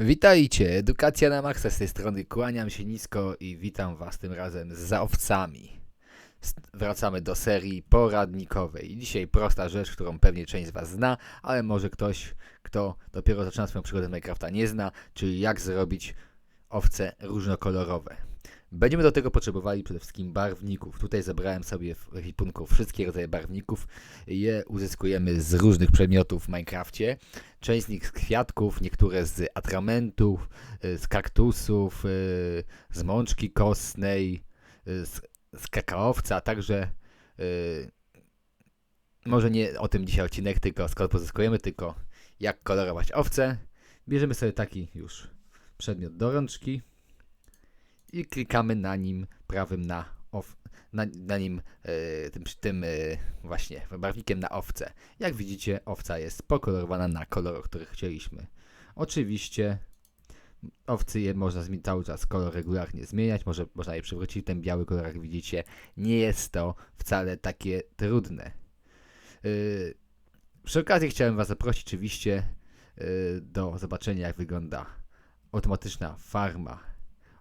Witajcie, Edukacja na Maxa z tej strony, kłaniam się nisko i witam Was tym razem za owcami. Wracamy do serii poradnikowej. Dzisiaj prosta rzecz, którą pewnie część z Was zna, ale może ktoś, kto dopiero zaczyna swoją przygodę z Minecrafta nie zna, czyli jak zrobić owce różnokolorowe. Będziemy do tego potrzebowali przede wszystkim barwników. Tutaj zebrałem sobie w ekipunku wszystkie rodzaje barwników. Je uzyskujemy z różnych przedmiotów w Minecrafcie. Część z nich z kwiatków, niektóre z atramentów, y, z kaktusów, y, z mączki kostnej, y, z, z kakaowca, a także może nie o tym dzisiaj odcinek, tylko skąd pozyskujemy, tylko jak kolorować owce. Bierzemy sobie taki już przedmiot do rączki i klikamy na nim prawym na, ow, na, na nim y, tym, tym y, właśnie barwnikiem na owce. Jak widzicie, owca jest pokolorowana na kolor, który chcieliśmy. Oczywiście owcy je można cały czas kolor regularnie zmieniać, może można je przywrócić ten biały kolor, jak widzicie. Nie jest to wcale takie trudne. Yy, przy okazji chciałem Was zaprosić oczywiście yy, do zobaczenia, jak wygląda automatyczna farma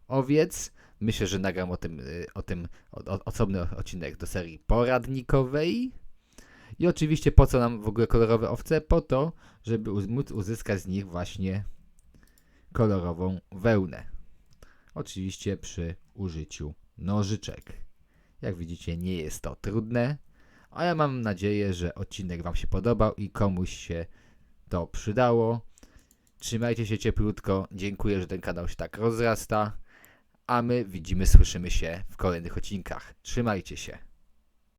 owiec. Myślę, że nagram o tym, yy, o tym o, o, osobny odcinek do serii poradnikowej. I oczywiście po co nam w ogóle kolorowe owce? Po to, żeby móc uzyskać z nich właśnie kolorową wełnę. Oczywiście przy użyciu nożyczek. Jak widzicie, nie jest to trudne, a ja mam nadzieję, że odcinek Wam się podobał i komuś się to przydało. Trzymajcie się cieplutko. Dziękuję, że ten kanał się tak rozrasta. A my widzimy, słyszymy się w kolejnych odcinkach. Trzymajcie się.